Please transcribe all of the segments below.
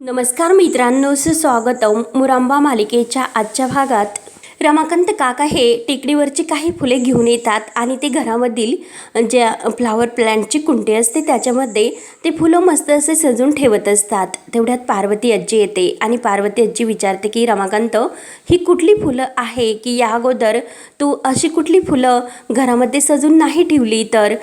नमस्कार मित्रांनो स्वागतम मुरांबा मालिकेच्या आजच्या भागात. रमाकांत काका हे टेकडीवरची काही फुले घेऊन येतात आणि ते घरामधील ज्या फ्लावर प्लॅन्टची कुंडी असते त्याच्यामध्ये ते फुलं मस्त असे सजून ठेवत असतात. तेवढ्यात पार्वती आजी येते आणि पार्वती आजी विचारते की रमाकांत ही कुठली फुलं आहे की या अगोदर तू अशी कुठली फुलं घरामध्ये सजून नाही ठेवली तर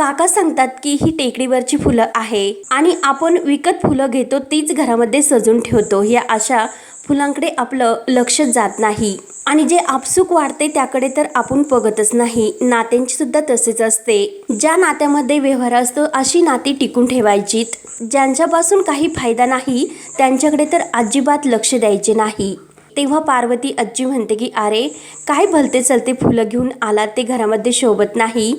काका सांगतात की ही टेकडीवरची फुलं आहे आणि आपण विकत फुलं घेतो तीच घरामध्ये सजून ठेवतो. या अशा फुलांकडे आपलं लक्ष जात नाही. आणि जे आपसूक वाढते त्याकडे तर आपण बघतच नाही. नात्यांची सुद्धा तसेच असते. ज्या नात्यामध्ये व्यवहार असतो अशी नाती टिकून ठेवायचीत. ज्यांच्यापासून काही फायदा नाही त्यांच्याकडे तर अजिबात लक्ष द्यायचे नाही. तेव्हा पार्वती आजी म्हणते की अरे काय भलते चलते फुलं घेऊन आला ते घरामध्ये शोभत नाही.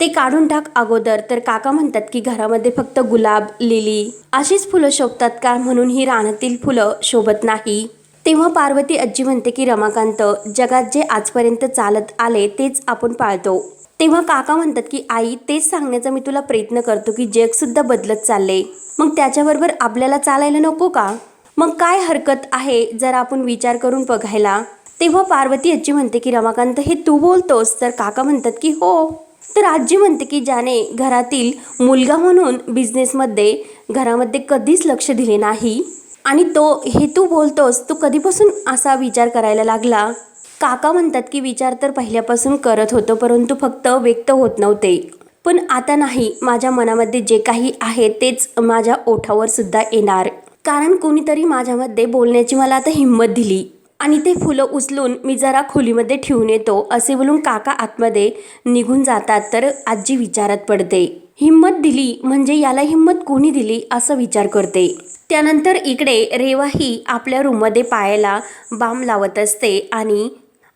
ते काढून टाक अगोदर. तर काका म्हणतात की घरामध्ये फक्त गुलाब लिली अशीच फुलं शोभतात का म्हणून ही रानातील फुलं शोभत नाही. तेव्हा पार्वती आजी म्हणते की रमाकांत जगात जे आजपर्यंत चालत आले तेच आपण पाळतो. तेव्हा काका म्हणतात की आई तेच सांगण्याचा मी तुला प्रयत्न करतो की जग सुद्धा बदलत चालले. मग त्याच्याबरोबर आपल्याला चालायला नको का? मग काय हरकत आहे जर आपण विचार करून बघायला? तेव्हा पार्वती आजी म्हणते की रमाकांत हे तू बोलतोस? तर काका म्हणतात की हो. तर आजी म्हणते की ज्याने घरातील मुलगा म्हणून बिझनेसमध्ये घरामध्ये कधीच लक्ष दिले नाही. आणि तो हे तू बोलतोस तू कधीपासून असा विचार करायला लागला? काका म्हणतात की विचार तर पहिल्यापासून करत होतो परंतु फक्त व्यक्त होत नव्हते. पण आता नाही माझ्या मनामध्ये जे काही आहे तेच माझ्या ओठावर सुद्धा येणार. कारण कोणीतरी माझ्यामध्ये बोलण्याची मला आता हिंमत दिली. आणि ते फुलं उचलून मी जरा खोलीमध्ये ठेवून येतो असे बोलून काका आतमध्ये निघून जातात. तर आजी विचारात पडते हिंमत दिली म्हणजे याला हिंमत कोणी दिली? असं विचार करते. त्यानंतर इकडे रेवा ही आपल्या रूममध्ये पायाला बाम लावत असते आणि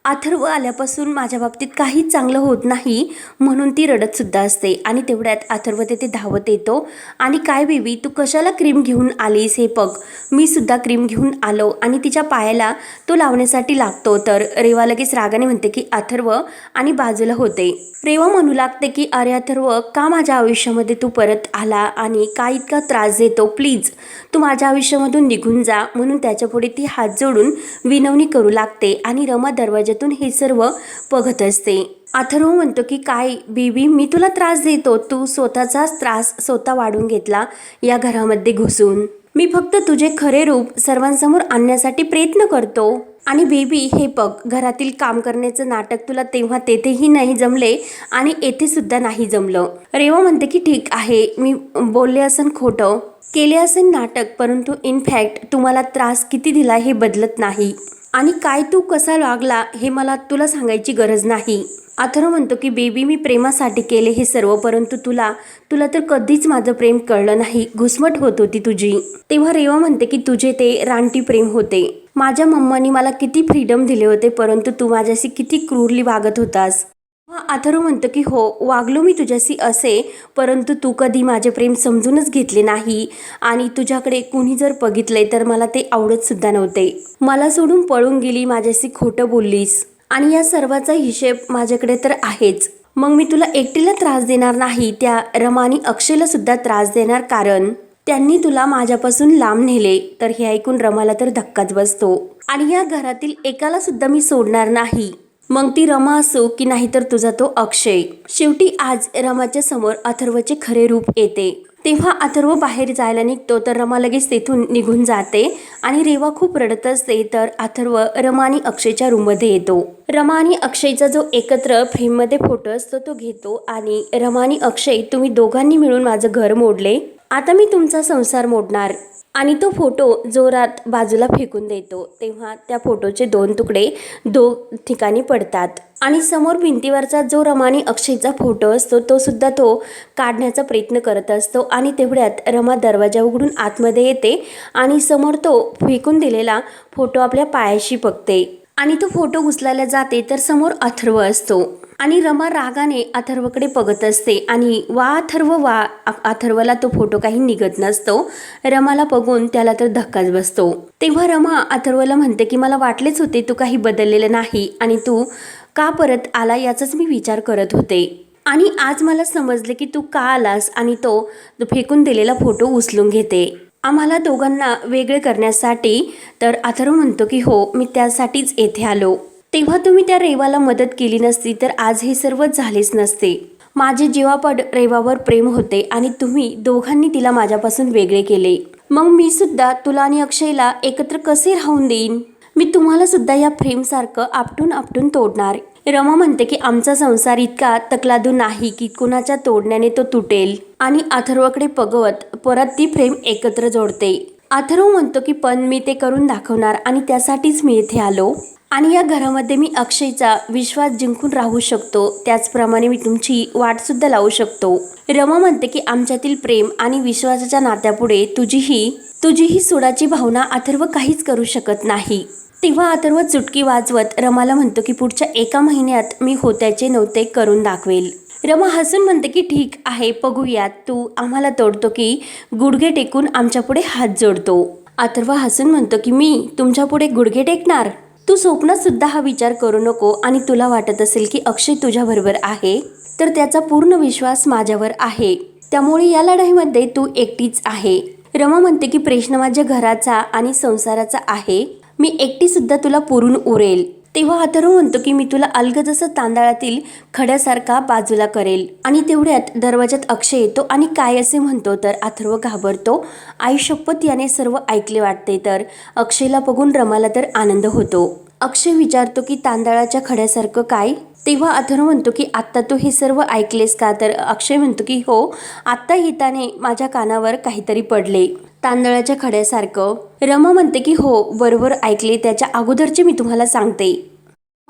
अथर्व आल्यापासून माझ्या बाबतीत काहीच चांगलं होत नाही म्हणून ती रडतसुद्धा असते. आणि तेवढ्यात अथर्व तेथे धावत येतो. आणि काय बेबी तू कशाला क्रीम घेऊन आलीस हे बघ. मी सुद्धा क्रीम घेऊन आलो आणि तिच्या पायाला तो लावण्यासाठी लागतो. तर रेवा लगेच रागाने म्हणते की अथर्व आणि बाजूला होते. रेवा म्हणू लागते की अरे अथर्व का माझ्या आयुष्यामध्ये तू परत आला आणि का इतका त्रास देतो? प्लीज तू माझ्या आयुष्यामधून निघून जा. म्हणून त्याच्यापुढे ती हात जोडून विनवणी करू लागते आणि रमा दरवाजातून हे सर्व बघत असते. अथर्व म्हणतो की काय बेबी मी तुला त्रास देतो. तू स्वतःचाच त्रास स्वतः वाढून घेतला या घरामध्ये घुसून. मी फक्त तुझे खरे रूप सर्वांसमोर आणण्यासाठी प्रयत्न करतो. आणि बेबी हे बघ घरातील काम करण्याचं नाटक तुला तेव्हा तेथेही नाही जमले आणि येथे सुद्धा नाही जमलं. रेवा म्हणते की ठीक आहे मी बोलले असन खोटं. केले असेल नाटक परंतु इनफॅक्ट तुम्हाला त्रास किती दिला हे बदलत नाही. आणि काय तू कसा लागला हे मला तुला सांगायची गरज नाही. अथर्व म्हणतो की बेबी मी प्रेमासाठी केले हे सर्व परंतु तुला तुला तर कधीच माझं प्रेम कळलं नाही. घुसमट होत होती तुझी. तेव्हा रेवा म्हणते की तुझे ते रानटी प्रेम होते. माझ्या मम्मानी मला किती फ्रीडम दिले होते परंतु तू माझ्याशी किती क्रूरली वागत होतास. हा अथर्व म्हणतो की हो वागलो मी तुझ्याशी असे परंतु तू कधी माझे प्रेम समजूनच घेतले नाही आणि तुझ्याकडे कुणी जर बघितले तर मला ते आवडतसुद्धा नव्हते. मला सोडून पळून गेली माझ्याशी खोटं बोललीस. आणि या सर्वाचा हिशेब माझ्याकडे तर आहेच. मग मी तुला एकटीला त्रास देणार नाही त्या रमानी अक्षयला सुद्धा त्रास देणार कारण त्यांनी तुला माझ्यापासून लांब नेले तर हे ऐकून रमाला तर धक्काच बसतो. आणि या घरातील एकाला सुद्धा मी सोडणार नाही. मग ती रमा असो की नाहीतर तुझा तो अक्षय. शेवटी आज रमाच्या समोर अथर्वचे खरे रूप येते. तेव्हा अथर्व बाहेर जायला निघतो तर रमा लगेच तेथून निघून जाते आणि रेवा खूप रडत असते तर अथर्व रमा आणि अक्षयच्या रूममध्ये येतो. रमा आणि अक्षयचा जो एकत्र फ्रेममध्ये फोटो असतो तो घेतो आणि रमा आणि अक्षय तुम्ही दोघांनी मिळून माझं घर मोडले. आता मी तुमचा संसार मोडणार आणि तो फोटो जोरात बाजूला फेकून देतो. तेव्हा त्या फोटोचे दोन तुकडे दो ठिकाणी पडतात. आणि समोर भिंतीवरचा जो रमानी अक्षयचा फोटो असतो तो सुद्धा तो काढण्याचा प्रयत्न करत असतो आणि तेवढ्यात रमा दरवाजा उघडून आतमध्ये येते आणि समोर तो फेकून दिलेला फोटो आपल्या पायाशी बघते. आणि तो फोटो उचलायला जाते तर समोर अथर्व असतो. आणि रमा रागाने अथर्वकडे बघत असते आणि वा अथर्व वा अथर्वला तो फोटो काही निघत नसतो. रमाला बघून त्याला तर धक्काच बसतो. तेव्हा रमा अथर्वला म्हणते की मला वाटलेच होते तू काही बदललेलं नाही आणि तू का परत आला याचाच मी विचार करत होते. आणि आज मला समजले की तू का आलास आणि तो फेकून दिलेला फोटो उचलून घेते. आम्हाला दोघांना वेगळे करण्यासाठी तर अथर्व म्हणतो की हो मी त्यासाठीच येथे आलो. तेव्हा तुम्ही त्या रेवाला मदत केली नसती तर आज हे सर्व झालेच नसते. माझे जीवापड रेवावर प्रेम होते आणि तुम्ही दोघांनी तिला माझ्यापासून वेगळे केले. मग मी सुद्धा तुला आणि अक्षयला एकत्र कसे राहून देईन? मी तुम्हाला सुद्धा या फ्रेमसारखं आपटून आपटून तोडणार. रमा म्हणते की आमचा संसार इतका तकलादू नाही की कुणाच्या तोडण्याने तो तुटेल. आणि अथर्वकडे पगवत परत ती फ्रेम एकत्र जोडते. अथर्व म्हणतो की पण मी ते करून दाखवणार आणि त्यासाठीच मी इथे आलो. आणि या घरामध्ये मी अक्षयचा विश्वास जिंकून राहू शकतो. त्याचप्रमाणे मी तुमची वाटसुद्धा लावू शकतो. रमा म्हणते की आमच्यातील प्रेम आणि विश्वासाच्या नात्यापुढे तुझीही तुझीही सोडाची भावना अथर्व काहीच करू शकत नाही. तेव्हा अथर्व चुटकी वाजवत रमाला म्हणतो की पुढच्या एका महिन्यात मी होत्याचे नव्हते करून दाखवेल. रमा हसून म्हणते की ठीक आहे बघूयात. तू आम्हाला तोडतो की गुडघे टेकून आमच्यापुढे हात जोडतो. अथर्व हसून म्हणतो की मी तुमच्यापुढे गुडघे टेकणार? तू स्वप्नात सुद्धा हा विचार करू नको आणि तुला वाटत असेल की अक्षय तुझ्याबरोबर आहे तर त्याचा पूर्ण विश्वास माझ्यावर आहे. त्यामुळे या लढाईमध्ये तू एकटीच आहे. रमा म्हणते की प्रश्न माझ्या घराचा आणि संसाराचा आहे. मी एकटी सुद्धा तुला पुरून उरेल. तेव्हा अथर्व म्हणतो की मी तुला अलग जसं तांदळातील खड्यासारखा बाजूला करेल. आणि तेवढ्यात दरवाजात अक्षय येतो आणि काय असे म्हणतो तर अथर्व घाबरतो आई शपथ याने सर्व ऐकले वाटते तर. अक्षयला बघून रमाला तर आनंद होतो. अक्षय विचारतो की तांदळाच्या खड्यासारखं काय? तेव्हा अथर्व म्हणतो की आत्ता तू हे सर्व ऐकलेस का? तर अक्षय म्हणतो की हो आत्ता हिताने माझ्या कानावर काहीतरी पडले. तांदळाच्या खड्यासारखं. रमा म्हणते की हो बरोबर ऐकले त्याच्या अगोदरचे मी तुम्हाला सांगते.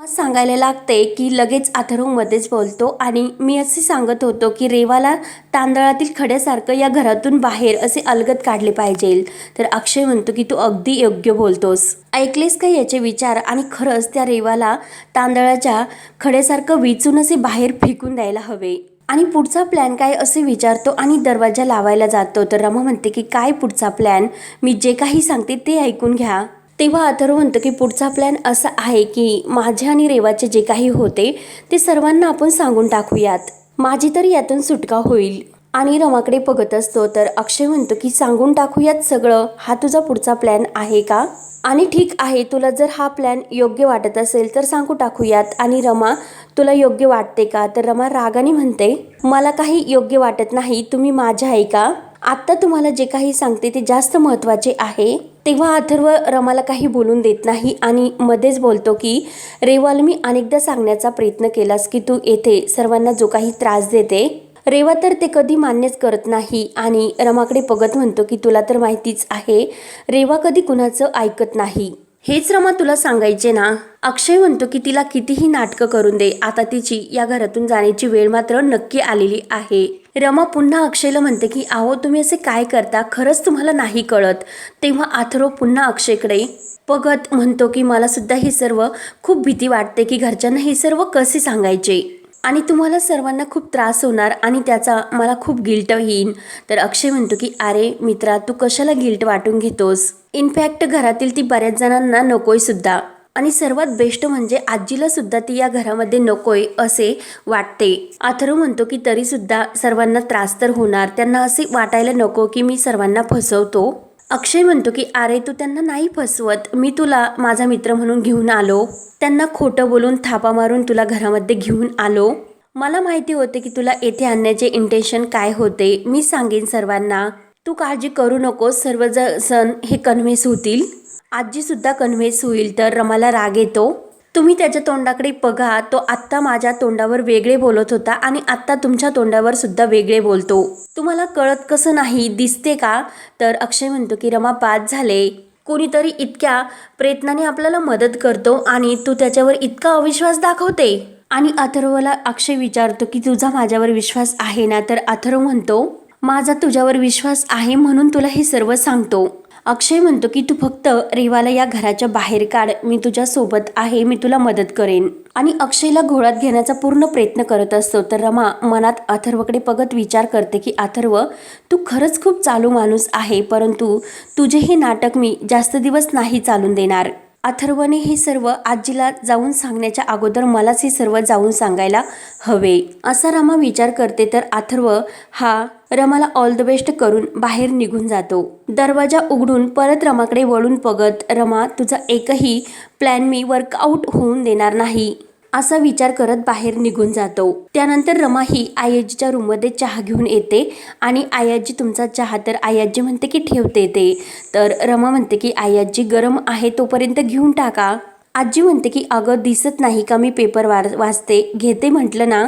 सांगायला लागते की लगेच अथरूमध्येच बोलतो आणि मी असे सांगत होतो की रेवाला तांदळातील खड्यासारखं या घरातून बाहेर असे अलगद काढले पाहिजे. तर अक्षय म्हणतो की तू अगदी योग्य बोलतोस. ऐकलेस का याचे विचार? आणि खरंच त्या रेवाला तांदळाच्या खड्यासारखं विचून असे बाहेर फेकून द्यायला हवे. आणि पुढचा प्लॅन काय असे विचारतो आणि दरवाजा लावायला जातो. तर रमा म्हणते की काय पुढचा प्लॅन मी जे काही सांगते ते ऐकून घ्या. तेव्हा अथर्व म्हणतो की पुढचा प्लॅन असा आहे की माझे आणि रेवाचे जे काही होते ते सर्वांना आपण सांगून टाकूयात. माझी तर यातून सुटका होईल. आणि रमाकडे बघत असतो तर अक्षय म्हणतो की सांगून टाकूयात सगळं? हा तुझा पुढचा प्लॅन आहे का? आणि ठीक आहे तुला जर हा प्लॅन योग्य वाटत असेल तर सांगू टाकूयात. आणि रमा तुला योग्य वाटते का? तर रमा रागाने म्हणते मला काही योग्य वाटत नाही. तुम्ही माझ्या आहे का? आत्ता तुम्हाला जे काही सांगते ते जास्त महत्त्वाचे आहे. तेव्हा अथर्व रमाला काही बोलून देत नाही आणि मध्येच बोलतो की रेवाल मी अनेकदा सांगण्याचा प्रयत्न केलास की तू येथे सर्वांना जो काही त्रास देते रेवा तर ते कधी मान्यच करत नाही आणि रमाकडे बघत म्हणतो की तुला तर माहितीच आहे रेवा कधी कुणाचं ऐकत नाही. हेच रमा तुला सांगायचे ना? अक्षय म्हणतो की तिला कितीही नाटकं करून दे आता तिची या घरातून जाण्याची वेळ मात्र नक्की आलेली आहे. रमा पुन्हा अक्षयला म्हणते की आहो तुम्ही असे काय करता? खरंच तुम्हाला नाही कळत. तेव्हा आथरो पुन्हा अक्षयकडे बघत म्हणतो की मला सुद्धा हे सर्व खूप भीती वाटते की घरच्यांना हे सर्व कसे सांगायचे? आणि तुम्हाला सर्वांना खूप त्रास होणार आणि त्याचा मला खूप गिल्ट येईन. तर अक्षय म्हणतो की अरे मित्रा तू कशाला गिल्ट वाटून घेतोस? इनफॅक्ट घरातील ती बऱ्याच जणांना नकोय सुद्धा. आणि सर्वात बेस्ट म्हणजे आजीला सुद्धा ती या घरामध्ये नकोय असे वाटते. अथर्व म्हणतो की तरी सुद्धा सर्वांना त्रास तर होणार त्यांना असे वाटायला नको की मी सर्वांना फसवतो. अक्षय म्हणतो की अरे तू त्यांना नाही फसवत. मी तुला माझा मित्र म्हणून घेऊन आलो. त्यांना खोटं बोलून थापा मारून तुला घरामध्ये घेऊन आलो. मला माहिती होते की तुला येथे आणण्याचे इंटेन्शन काय होते. मी सांगेन सर्वांना. तू काळजी करू नकोस. सर्व सण हे कन्व्हेन्स होतील. आजीसुद्धा कन्व्हेन्स होईल तर रमाला राग येतो. तुम्ही त्याच्या तोंडाकडे बघा तो आत्ता माझ्या तोंडावर वेगळे बोलत होता आणि आत्ता तुमच्या तोंडावर सुद्धा वेगळे बोलतो. तुम्हाला कळत कसं नाही दिसते का? तर अक्षय म्हणतो की रमा बाद झाले. कोणीतरी इतक्या प्रयत्नाने आपल्याला मदत करतो आणि तू त्याच्यावर इतका अविश्वास दाखवते. आणि अथर्वला अक्षय विचारतो की तुझा माझ्यावर विश्वास आहे ना? तर अथर्व म्हणतो माझा तुझ्यावर विश्वास आहे म्हणून तुला हे सर्व सांगतो. अक्षय म्हणतो की तू फक्त रेवाला या घराच्या बाहेर काढ. मी तुझ्या सोबत आहे. मी तुला मदत करेन. आणि अक्षयला घोळात घेण्याचा पूर्ण प्रयत्न करत असतो. तर रमा मनात अथर्वकडे बघत विचार करते की अथर्व तू खरंच खूप चालू माणूस आहे. परंतु तुझे हे नाटक मी जास्त दिवस नाही चालून देणार. अथर्वने हे सर्व आजीला जाऊन सांगण्याच्या अगोदर मलाच हे सर्व जाऊन सांगायला हवे. असा रमा विचार करते तर अथर्व हा रमाला ऑल द बेस्ट करून बाहेर निघून जातो. दरवाजा उघडून परत रमाकडे वळून बघत रमा तुझा एकही प्लॅन मी वर्कआउट होऊन देणार नाही. असा विचार करत बाहेर निघून जातो. त्यानंतर रमा ही आयाजीच्या रूममध्ये चहा घेऊन येते आणि आयाजी तुमचा चहा तर आयाजी म्हणते की ठेवते ते. तर रमा म्हणते की आयाजी गरम आहे तोपर्यंत घेऊन टाका. आजी म्हणते की अगं दिसत नाही का मी पेपर वार वाचते? घेते म्हटलं ना?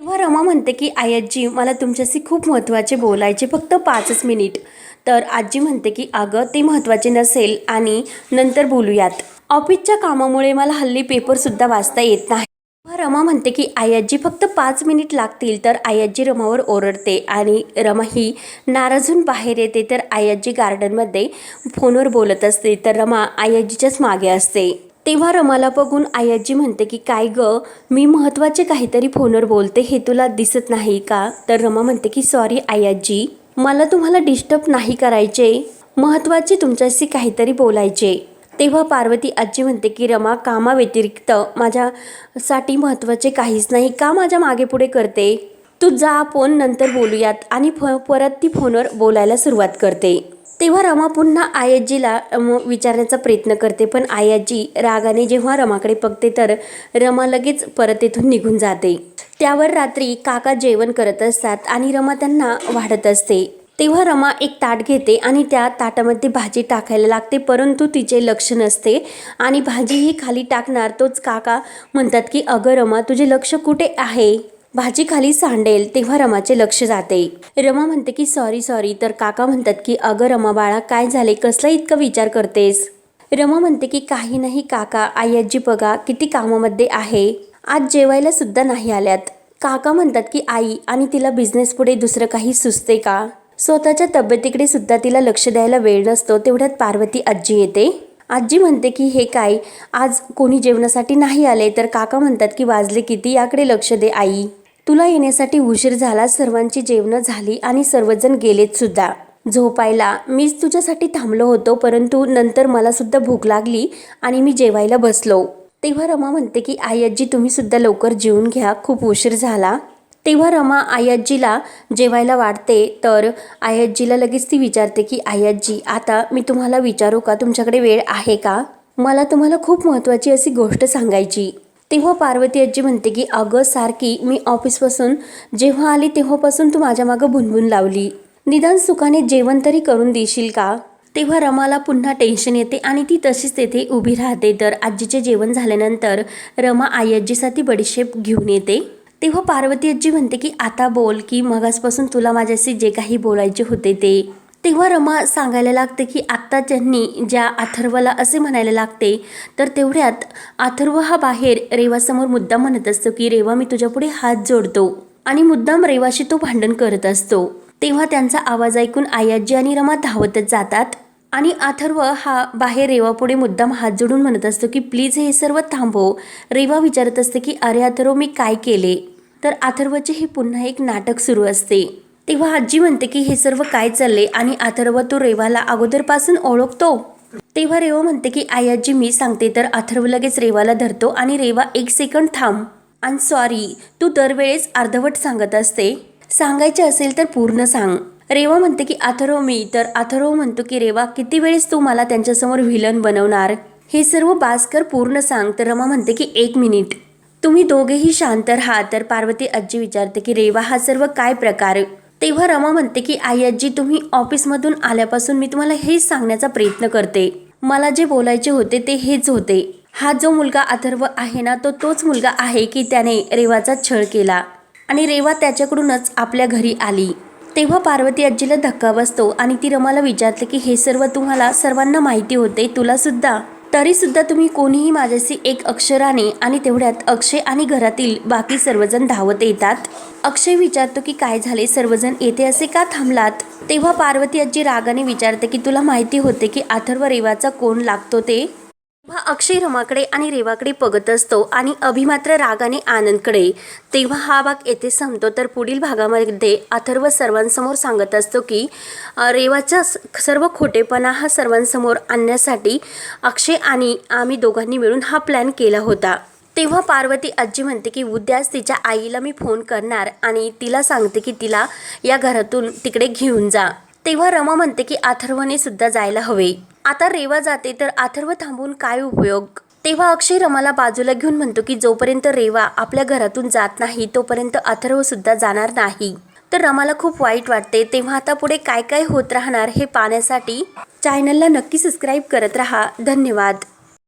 तेव्हा रमा म्हणते की आयाजी मला तुमच्याशी खूप महत्त्वाचे बोलायचे फक्त पाचच मिनिट. तर आजी म्हणते की अगं ते महत्त्वाचे नसेल आणि नंतर बोलूयात. ऑफिसच्या कामामुळे मला हल्ली पेपरसुद्धा वाचता येत नाही. तेव्हा रमा म्हणते की आयाजी फक्त पाच मिनिट लागतील तर आयाजी रमावर ओरडते आणि रमा ही नाराजून बाहेर येते तर आयाजी गार्डनमध्ये फोनवर बोलत असते. तर रमा आयाजीच्याच मागे असते. तेव्हा रमाला बघून आयाजी म्हणते की काय ग मी महत्त्वाचे काहीतरी फोनवर बोलते हे तुला दिसत नाही का? तर रमा म्हणते की सॉरी आयाजी मला तुम्हाला डिस्टर्ब नाही करायचे. महत्त्वाचे तुमच्याशी काहीतरी बोलायचे. तेव्हा पार्वती आजी म्हणते की रमा कामाव्यतिरिक्त माझ्यासाठी महत्त्वाचे काहीच नाही. का माझ्या मागे पुढे करते? तू जा फोन नंतर बोलूयात. आणि फ परत ती फोनवर बोलायला सुरुवात करते. तेव्हा रमा पुन्हा आयाजीला विचारण्याचा प्रयत्न करते. पण आयाजी रागाने जेव्हा रमाकडे बघते तर रमा लगेच परत येथून निघून जाते. त्यावर रात्री काका जेवण करत असतात आणि रमा त्यांना वाढत असते. तेव्हा रमा एक ताट घेते आणि त्या ताटामध्ये भाजी टाकायला लागते परंतु तिचे लक्ष नसते. आणि भाजीही खाली टाकणार तोच काका म्हणतात की अगं रमा तुझे लक्ष कुठे आहे? भाजी खाली सांडेल तेव्हा रमाचे लक्ष जाते. रमा म्हणते की सॉरी सॉरी. तर काका म्हणतात की अगं रमा बाळा काय झाले? कसला इतका विचार करतेस? रमा म्हणते की काही नाही काका आई आजी बघा किती कामामध्ये आहे. आज जेवायला सुद्धा नाही आल्यात. काका म्हणतात की आई आणि तिला बिझनेस पुढे दुसरं काही सुचते का? स्वतःच्या तब्येतीकडे सुद्धा तिला लक्ष द्यायला वेळ नसतो तेवढ्यात पार्वती आजी येते. आजी म्हणते की हे काय आज कोणी जेवणासाठी नाही आले तर काका म्हणतात की वाजले किती याकडे लक्ष दे आई. तुला येण्यासाठी उशीर झाला सर्वांची जेवणं झाली आणि सर्वजण गेलेत सुद्धा. झोपायला मीच तुझ्यासाठी थांबलो होतो परंतु नंतर मला सुद्धा भूक लागली आणि मी जेवायला बसलो. तेव्हा रमा म्हणते की आई आजी तुम्ही सुद्धा लवकर जेवून घ्या खूप उशीर झाला. तेव्हा रमा आयाजीला जेवायला वाढते तर आयाजीला लगेच ती विचारते की आयाजी आता मी तुम्हाला विचारू का? तुमच्याकडे वेळ आहे का? मला तुम्हाला खूप महत्त्वाची अशी गोष्ट सांगायची. तेव्हा पार्वती आजी म्हणते की अगं सारखी मी ऑफिसपासून जेव्हा आली तेव्हापासून तू माझ्या मागं भुनभुन लावली. निदान सुखाने जेवण तरी करून देशील का? तेव्हा रमाला पुन्हा टेन्शन येते आणि ती तशीच तेथे उभी राहते. तर आजीचे जेवण झाल्यानंतर रमा आई आजीसाठी बडीशेप घेऊन येते. तेव्हा पार्वती आजी म्हणते की आता बोल की मगासपासून तुला माझ्याशी जे काही बोलायचे होते ते. तेव्हा रमा सांगायला लागते की आत्ता त्यांनी ज्या अथर्वला असे म्हणायला लागते तर तेवढ्यात अथर्व हा बाहेर रेवासमोर मुद्दाम म्हणत असतो की रेवा मी तुझ्यापुढे हात जोडतो. आणि मुद्दाम रेवाशी तो भांडण करत असतो. तेव्हा त्यांचा आवाज ऐकून आयाजी आणि रमा धावतच जातात. आणि अथर्व हा बाहेर रेवापुढे मुद्दाम हात जोडून म्हणत असतो की प्लीज हे सर्व थांबव. रेवा विचारत असते की अरे अथर्व मी काय केले? तर अथर्वचे हे पुन्हा एक नाटक सुरू असते. तेव्हा आजी म्हणते की हे सर्व काय चालले आणि अथर्व तो रेवाला अगोदरपासून ओळखतो? तेव्हा रेवा म्हणते की आई आजी मी सांगते तर अथर्व लगेच रेवाला धरतो आणि रेवा एक सेकंड थांब. आणि सॉरी तू दरवेळेस अर्धवट सांगत असते. सांगायचे असेल तर पूर्ण सांग. रेवा म्हणते की अथर्व मी. तर अथर्व म्हणतो की रेवा किती वेळेस तू मला त्यांच्यासमोर व्हिलन बनवणार? हे सर्व बास्कर पूर्ण सांग तर रमा म्हणते की एक मिनिट. तुम्ही दोघेही शांत राहा. तर पार्वती आजी विचारते की रेवा हा सर्व काय प्रकार? तेव्हा रमा म्हणते की आई आजी तुम्ही ऑफिसमधून आल्यापासून मी तुम्हाला हेच सांगण्याचा प्रयत्न करते. मला जे बोलायचे होते ते हेच होते. हा जो मुलगा अथर्व आहे ना तो तोच मुलगा आहे की त्याने रेवाचा छळ केला. आणि रेवा त्याच्याकडूनच आपल्या घरी आली. तेव्हा पार्वती आजीला धक्का बसतो आणि ती रमाला विचारते की हे सर्व तुम्हाला सर्वांना माहिती होते तुला सुद्धा? तरी सुद्धा तुम्ही कोणीही माझ्याशी एक अक्षराने आणि तेवढ्यात अक्षय आणि घरातील बाकी सर्वजण धावत येतात? अक्षय विचारतो की काय झाले? सर्वजण येथे असे का थांबलात? तेव्हा पार्वती आजी रागाने विचारते की तुला माहिती होते की अथर्व रेवाचा कोण लागतो ते? तेव्हा अक्षय रमाकडे आणि रेवाकडे बघत असतो आणि अभिमात्र रागाने आनंदकडे तेव्हा हा भाग येथे संपतो. तर पुढील भागामध्ये अथर्व सर्वांसमोर सांगत असतो की रेवाचा स- सर्व खोटेपणा हा सर्वांसमोर आणण्यासाठी अक्षय आणि आम्ही दोघांनी मिळून हा प्लॅन केला होता. तेव्हा पार्वती आजी म्हणते की उद्याच तिच्या आईला मी फोन करणार आणि तिला सांगते की तिला या घरातून तिकडे घेऊन जा. तेव्हा रमा म्हणते की अथर्वने सुद्धा जायला हवे. आता रेवा जाते तर अथर्व थांबून काय उपयोग? तेव्हा अक्षय रमाला बाजूला घेऊन म्हणतो की जोपर्यंत रेवा आपल्या घरातून जात नाही तोपर्यंत अथर्व सुद्धा जाणार नाही. तर रमाला खूप वाईट वाटते. तेव्हा आता पुढे काय काय होत राहणार हे पाहण्यासाठी चॅनलला नक्की सबस्क्राईब करत राहा. धन्यवाद.